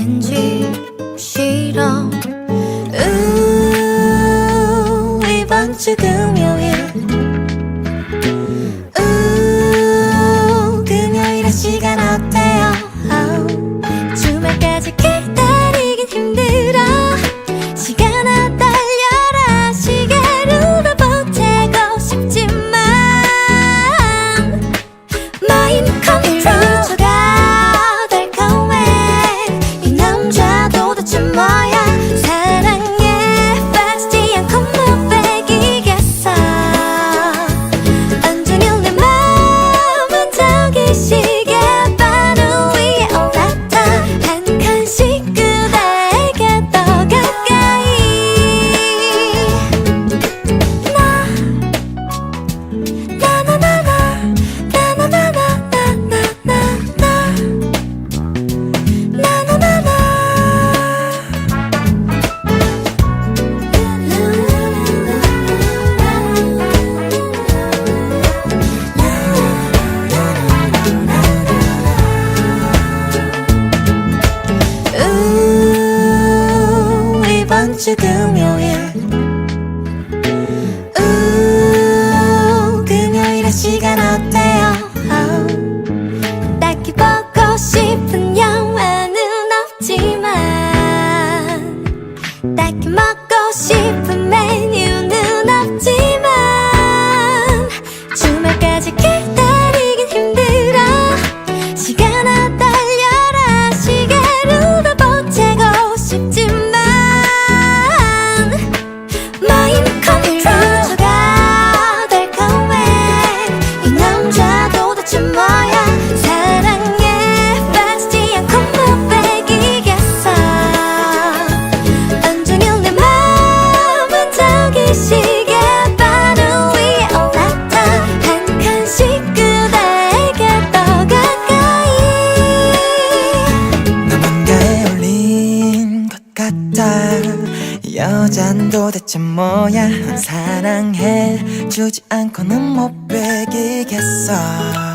왠지 싫어. 우, 이번 주 금요일 왠지 금요일. 우 금요일의 시간 어때? 여잔 도대체 뭐야? 사랑해 주지 않고는 못 베기겠어.